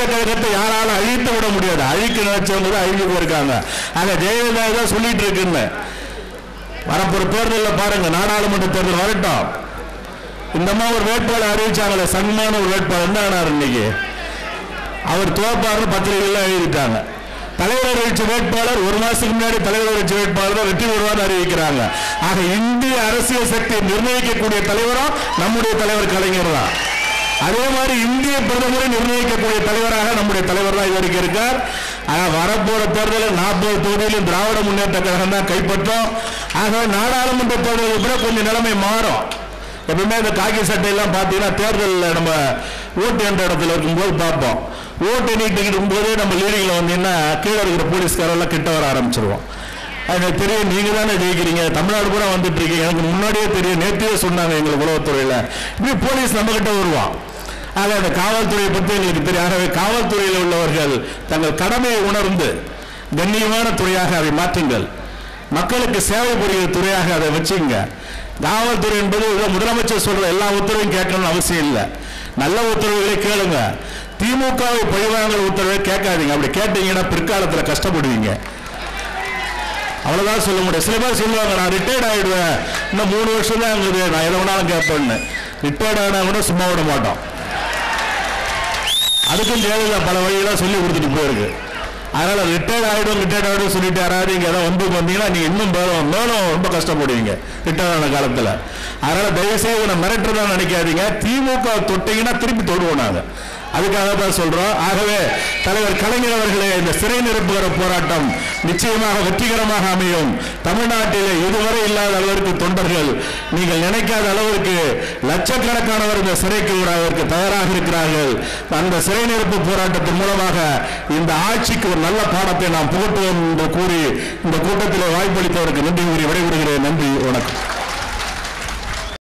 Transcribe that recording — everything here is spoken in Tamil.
முன்னேற்ற கழகத்தை யாராலும் அழித்து விட முடியாது. அழிக்க நினைச்சவங்க அழிஞ்சு போயிருக்காங்க. ஆக ஜெயலலிதா தான் சொல்லிட்டு இருக்குன்னு. வரப்போற தேர்தலில் பாருங்க நாடாளுமன்ற தேர்தல் வரட்டும். இந்த மாதிரி ஒரு வேட்பாளர் அறிவிச்சாங்களே சன்மான ஒரு வேட்பாளர். என்ன ஆனார் இன்னைக்கு? அவர் தோப்பாருன்னு பத்திரிகைகள் எழுதிட்டாங்க தலைவர் அறிவிச்ச வேட்பாளர் ஒரு மாசத்துக்கு முன்னாடி தலைவர் அறிவிச்ச வேட்பாளர் வெற்றி பெறுவார் அறிவிக்கிறாங்க. ஆக இந்திய அரசியல் சக்தியை நிர்ணயிக்கக்கூடிய தலைவரும் நம்முடைய தலைவர் கலைஞர் தான். அதே மாதிரி இந்திய பிரதமரை நிர்ணயிக்கக்கூடிய தலைவராக நம்முடைய தலைவர் தான் இவருக்கு இருக்கார். ஆனால் வரப்போற தேர்தலில் நாற்பது தொகுதியிலும் திராவிட முன்னேற்ற கழகம் தான் கைப்பற்றும். ஆக நாடாளுமன்ற தேர்தலில் கூட கொஞ்சம் நிலைமை மாறும். எப்பவுமே இந்த காக்கி சட்டையெல்லாம் பார்த்தீங்கன்னா தேர்தலில் நம்ம ஓட்டு என்ற இடத்துல இருக்கும்போது பார்ப்போம். ஓட்டு எண்ணிட்டு இருக்கும்போதே நம்ம லீடிங்கில் வந்தீங்கன்னா கீழே இருக்கிற போலீஸ்காரெல்லாம் கிட்ட வர ஆரம்பிச்சிருவோம். எனக்கு தெரியும் நீங்க தானே ஜெயிக்கிறீங்க. தமிழ்நாடு பூரா வந்துட்டு இருக்கீங்க எனக்கு முன்னாடியே தெரியும். நேத்தியே சொன்னாங்க எங்களுக்கு உளவுத்துறையில. இப்படி போலீஸ் நம்ம கிட்ட வருவான். ஆக அந்த காவல்துறையை பற்றி எங்களுக்கு தெரியும். ஆகவே காவல்துறையில் உள்ளவர்கள் தங்கள் கடமையை உணர்ந்து கண்ணியமான துறையாக அதை மாற்றுங்கள். மக்களுக்கு சேவை புரிகிற துறையாக அதை வச்சுங்க. காவல்துறை என்பது முதலமைச்சர் சொல்ற எல்லா உத்தரவையும் கேட்கணும்னு அவசியம் இல்லை. நல்ல உத்தரவுகளை கேளுங்க. திமுகவை பழிவாங்கல் உத்தரவை கேட்காதீங்க. அப்படி கேட்டீங்கன்னா பிற்காலத்தில் கஷ்டப்படுவீங்க. அவ்வளவுதான் சொல்ல முடியும். சில பேர் சொல்லுவாங்க நான் ரிட்டையர்ட் ஆகிடுவேன் இன்னும் மூணு வருஷம் தான் இருக்குது நான் எதை வேணாலும் கேட்பேன்னு. ரிட்டையர்ட் ஆனால் கூட சும்மா விட மாட்டோம். அதுக்கும் ஜெயலலிதா பல வழிகளா சொல்லி கொடுத்துட்டு போயிருக்கு. அதனால ரிட்டையர்ட் ஆயிடும் ரிட்டையர்ட் ஆயிடும் சொல்லிட்டு யாராவது இங்கே ஏதாவது வந்து வந்தீங்கன்னா நீங்க இன்னும் மேலும் மேலும் ரொம்ப கஷ்டப்படுவீங்க ரிட்டையர்ட் ஆன காலத்துல. அதனால தயவுசெய்து உன்னை மிரட்டுறதா நினைக்காதீங்க. திமுக தொட்டிங்கன்னா திருப்பி தொடுவோம் நாங்கள் அதுக்காக தான் சொல்றோம். ஆகவே தலைவர் கலைஞர் அவர்களே இந்த சிறை நிரப்புகிற போராட்டம் நிச்சயமாக வெற்றிகரமாக அமையும். தமிழ்நாட்டிலே இதுவரை இல்லாத அளவிற்கு தொண்டர்கள் நீங்கள் நினைக்காத அளவிற்கு லட்சக்கணக்கானவர் இந்த சிறைக்கு விடாததற்கு தயாராக இருக்கிறார்கள். அந்த சிறை நிரப்பு போராட்டத்தின் மூலமாக இந்த ஆட்சிக்கு ஒரு நல்ல பாடத்தை நாம் புகட்டுவோம் என்று கூறி இந்த கூட்டத்தில் வாய்ப்பளித்தவருக்கு நன்றி கூறி விடைபெறுகிறேன்.